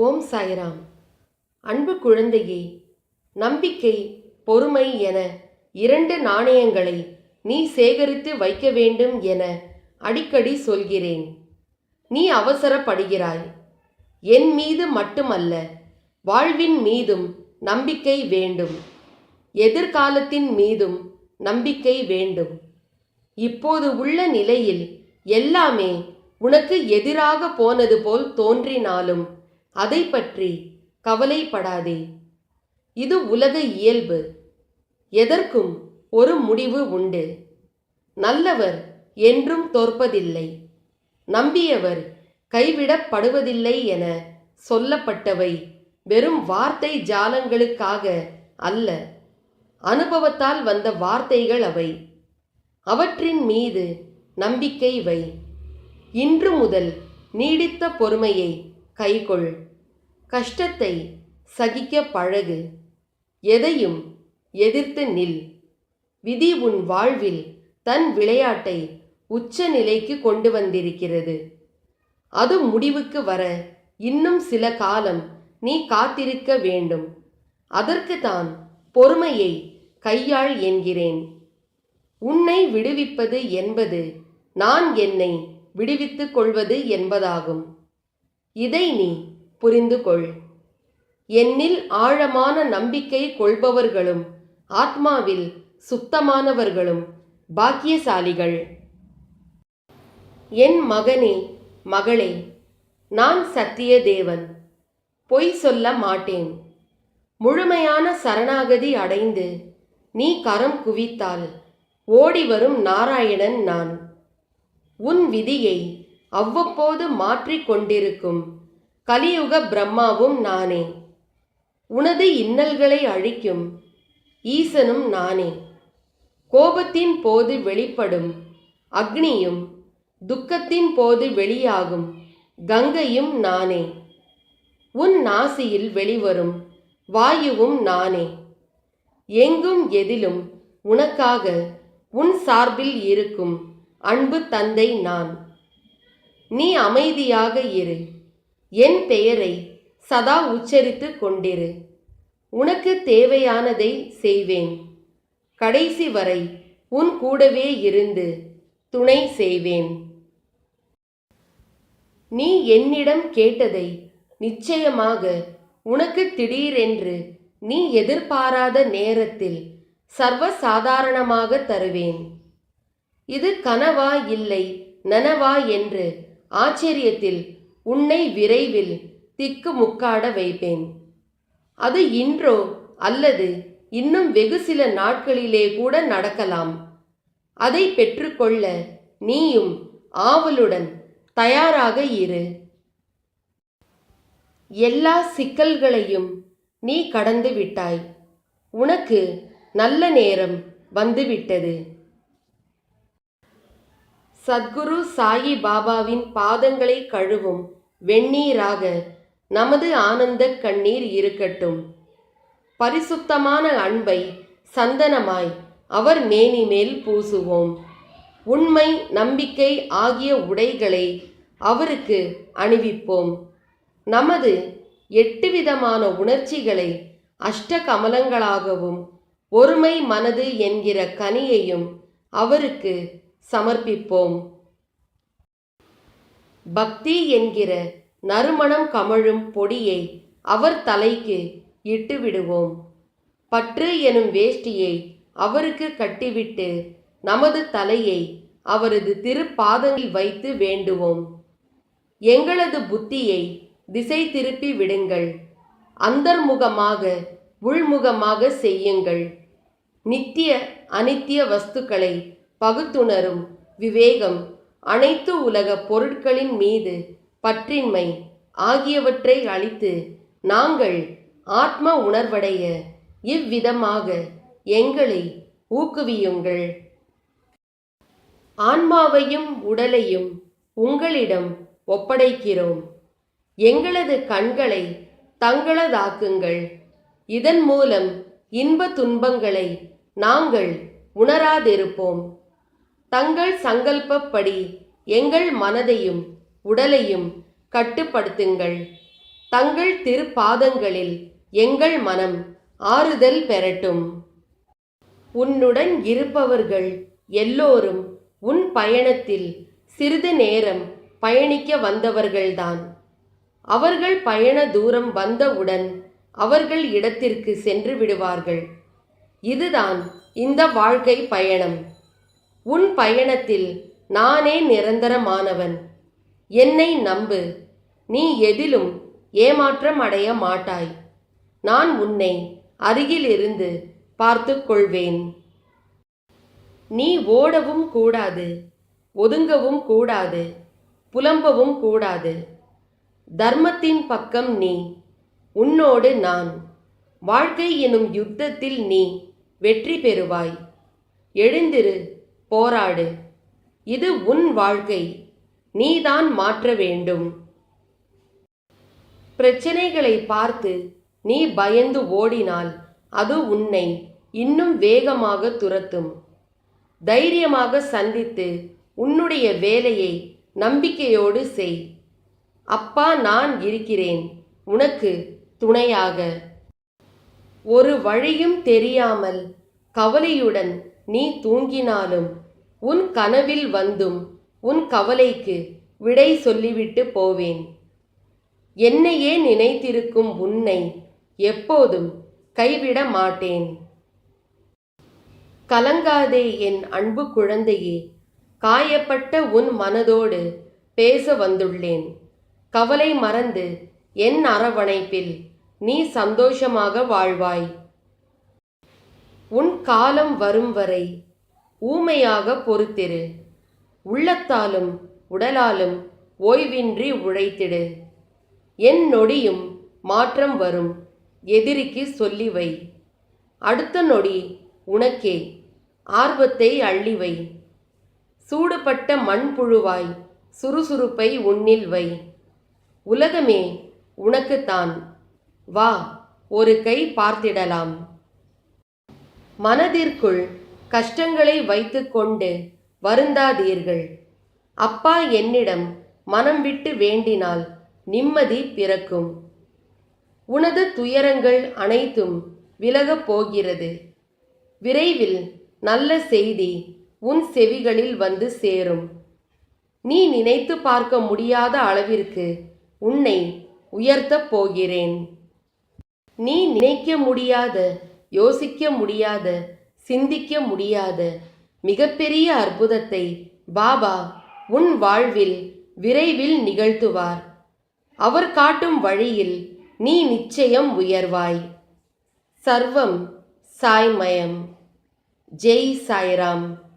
ஓம் சாய்ராம். அன்பு குழந்தையே நம்பிக்கை பொறுமை என இரண்டு நாணயங்களை நீ சேகரித்து வைக்க வேண்டும் என அடிக்கடி சொல்கிறேன். நீ அவசரப்படுகிறாய். என் மீது மட்டுமல்ல வாழ்வின் மீதும் நம்பிக்கை வேண்டும். எதிர்காலத்தின் மீதும் நம்பிக்கை வேண்டும். இப்போது உள்ள நிலையில் எல்லாமே உனக்கு எதிராக போனது போல் தோன்றினாலும் அதை பற்றி கவலைப்படாதே. இது உலக இயல்பு. எதற்கும் ஒரு முடிவு உண்டு. நல்லவர் என்றும் தோற்பதில்லை. நம்பியவர் கைவிடப்படுவதில்லை என சொல்லப்பட்டவை வெறும் வார்த்தை ஜாலங்களுக்காக அல்ல. அனுபவத்தால் வந்த வார்த்தைகள் அவை. அவற்றின் மீது நம்பிக்கை வை. இன்று முதல் நீடித்த பொறுமையை கைகொள். கஷ்டத்தை சகிக்க பழகு. எதையும் எதிர்த்து நில். விதி உன் வாழ்வில் தன் விளையாட்டை உச்ச நிலைக்கு கொண்டு வந்திருக்கிறது. அது முடிவுக்கு வர இன்னும் சில காலம் நீ காத்திருக்க வேண்டும். அதற்கு தான் பொறுமையை கையாள் என்கிறேன். உன்னை விடுவிப்பது என்பது நான் என்னை விடுவித்துக் கொள்வது என்பதாகும். இதை நீ புரிந்து கொள் என்னில் ஆழமான நம்பிக்கை கொள்பவர்களும் ஆத்மாவில் சுத்தமானவர்களும் பாக்கியசாலிகள். என் மகனே மகளே நான் சத்திய தேவன் பொய் சொல்ல மாட்டேன். முழுமையான சரணாகதி அடைந்து நீ கரம் குவித்தால் ஓடி வரும் நாராயணன் நான். உன் விதியை அவ்வப்போது மாற்றிக் கொண்டிருக்கும் கலியுக பிரம்மாவும் நானே. உனது இன்னல்களை அழிக்கும் ஈசனும் நானே. கோபத்தின் போது வெளிப்படும் அக்னியும் துக்கத்தின் போது வெளியாகும் கங்கையும் நானே. உன் நாசியில் வெளிவரும் வாயுவும் நானே. எங்கும் எதிலும் உனக்காக உன் சார்பில் இருக்கும் அன்பு தந்தை நான். நீ அமைதியாக இரு. என் பெயரை சதா உச்சரித்து கொண்டிரு. உனக்கு தேவையானதை செய்வேன். கடைசி வரை உன் கூடவே இருந்து துணை செய்வேன். நீ என்னிடம் கேட்டதை நிச்சயமாக உனக்கு திடீரென்று நீ எதிர்பாராத நேரத்தில் சர்வசாதாரணமாக தருவேன். இது கனவா இல்லை நனவா என்று ஆச்சரியத்தில் உன்னை விரைவில் திக்கு முக்காட வைப்பேன். அது இன்றோ அல்லது இன்னும் வெகு சில நாட்களிலே கூட நடக்கலாம். அதை பெற்றுக்கொள்ள நீயும் ஆவலுடன் தயாராக இரு. எல்லா சிக்கல்களையும் நீ கடந்து விட்டாய். உனக்கு நல்ல நேரம் வந்துவிட்டது. சத்குரு சாயி பாபாவின் பாதங்களை கழுவும் வெந்நீராக நமது ஆனந்த கண்ணீர் இருக்கட்டும். பரிசுத்தமான அன்பை சந்தனமாய் அவர் மேனி மேல் பூசுவோம். உண்மை நம்பிக்கை ஆகிய உடைகளை அவருக்கு அணிவிப்போம். நமது எட்டு விதமான உணர்ச்சிகளை அஷ்ட கமலங்களாகவும் ஒருமை மனது என்கிற கனியையும் அவருக்கு சமர்ப்பிப்போம். பக்தி என்கிற நறுமணம் கமழும் பொடியை அவர் தலைக்கு இட்டு விடுவோம் பற்று எனும் வேஷ்டியை அவருக்கு கட்டிவிட்டு நமது தலையை அவரது திருப்பாதங்களில் வைத்து வேண்டுவோம். எங்களது புத்தியை திசை திருப்பி விடுங்கள். அந்தர்முகமாக உள்முகமாக செய்யுங்கள். நித்திய அனித்திய வஸ்துக்களை பகுத்துணரும் விவேகம் அனைத்து உலக பொருட்களின் மீது பற்றின்மை ஆகியவற்றை அளித்து நாங்கள் ஆத்ம உணர்வடைய இவ்விதமாக எங்களை ஊக்குவியுங்கள். ஆன்மாவையும் உடலையும் உங்களிடம் ஒப்படைக்கிறோம். எங்களது கண்களை தங்களதாக்குங்கள். இதன் மூலம் இன்ப துன்பங்களை நாங்கள் உணராதிருப்போம். தங்கள் சங்கல்பப்படி எங்கள் மனதையும் உடலையும் கட்டுப்படுத்துங்கள். தங்கள் திருப்பாதங்களில் எங்கள் மனம் ஆறுதல் பெறட்டும். உன்னுடன் இருப்பவர்கள் எல்லோரும் உன் பயணத்தில் சிறிது நேரம் பயணிக்க வந்தவர்கள்தான். அவர்கள் பயண தூரம் வந்தவுடன் அவர்கள் இடத்திற்கு சென்று விடுவார்கள். இதுதான் இந்த வாழ்க்கை பயணம். உன் பயணத்தில் நானே நிரந்தரமானவன். என்னை நம்பு. நீ எதிலும் ஏமாற்றம் அடைய மாட்டாய். நான் உன்னை அருகிலிருந்து பார்த்து கொள்வேன். நீ ஓடவும் கூடாது ஒதுங்கவும் கூடாது புலம்பவும் கூடாது. தர்மத்தின் பக்கம் நீ உன்னோடு நான். வாழ்க்கை எனும் யுத்தத்தில் நீ வெற்றி பெறுவாய். எழுந்திரு. போராடு. இது உன் வாழ்க்கை. நீதான் மாற்ற வேண்டும். பிரச்சனைகளை பார்த்து நீ பயந்து ஓடினால் அது உன்னை இன்னும் வேகமாக துரத்தும். தைரியமாக சந்தித்து உன்னுடைய வேலையை நம்பிக்கையோடு செய். அப்பா நான் இருக்கிறேன். உனக்கு துணையாக. ஒரு வழியும் தெரியாமல் கவலையுடன் நீ தூங்கினாலும் உன் கனவில் வந்தும் உன் கவலைக்கு விடை சொல்லிவிட்டு போவேன். என்னையே நினைத்திருக்கும் உன்னை எப்போதும் கைவிட மாட்டேன். கலங்காதே என் அன்பு குழந்தையே காயப்பட்ட உன் மனதோடு பேச வந்துள்ளேன். கவலை மறந்து என் அரவணைப்பில் நீ சந்தோஷமாக வாழ்வாய். காலம் வரும் வரை ஊமையாக பொறுத்திரு. உள்ளத்தாலும் உடலாலும் ஓய்வின்றி உழைத்திடு. என் நொடியும் மாற்றம் வரும் எதிரிக்கு சொல்லி வை. அடுத்த நொடி உனக்கே ஆர்வத்தை அள்ளி வை. சூடுபட்ட மண்புழுவாய் சுறுசுறுப்பை உன்னில் வை. உலகமே உனக்குத்தான். வா ஒரு கை பார்த்திடலாம். மனதிற்குள் கஷ்டங்களை வைத்துக்கொண்டு வருந்தாதீர்கள். அப்பா என்னிடம் மனம் விட்டு வேண்டினால் நிம்மதி பிறக்கும். உனது துயரங்கள் அனைத்தும் விலகப் போகிறது. விரைவில் நல்ல செய்தி உன் செவிகளில் வந்து சேரும். நீ நினைத்து பார்க்க முடியாத அளவிற்கு உன்னை உயர்த்தப் போகிறேன். நீ நினைக்க முடியாத யோசிக்க முடியாத சிந்திக்க முடியாத மிகப்பெரிய அற்புதத்தை பாபா உன் வாழ்வில் விரைவில் நிகழ்த்துவார். அவர் காட்டும் வழியில் நீ நிச்சயம் உயர்வாய். சர்வம் சாய்மயம். ஜெய் சாய்ராம்.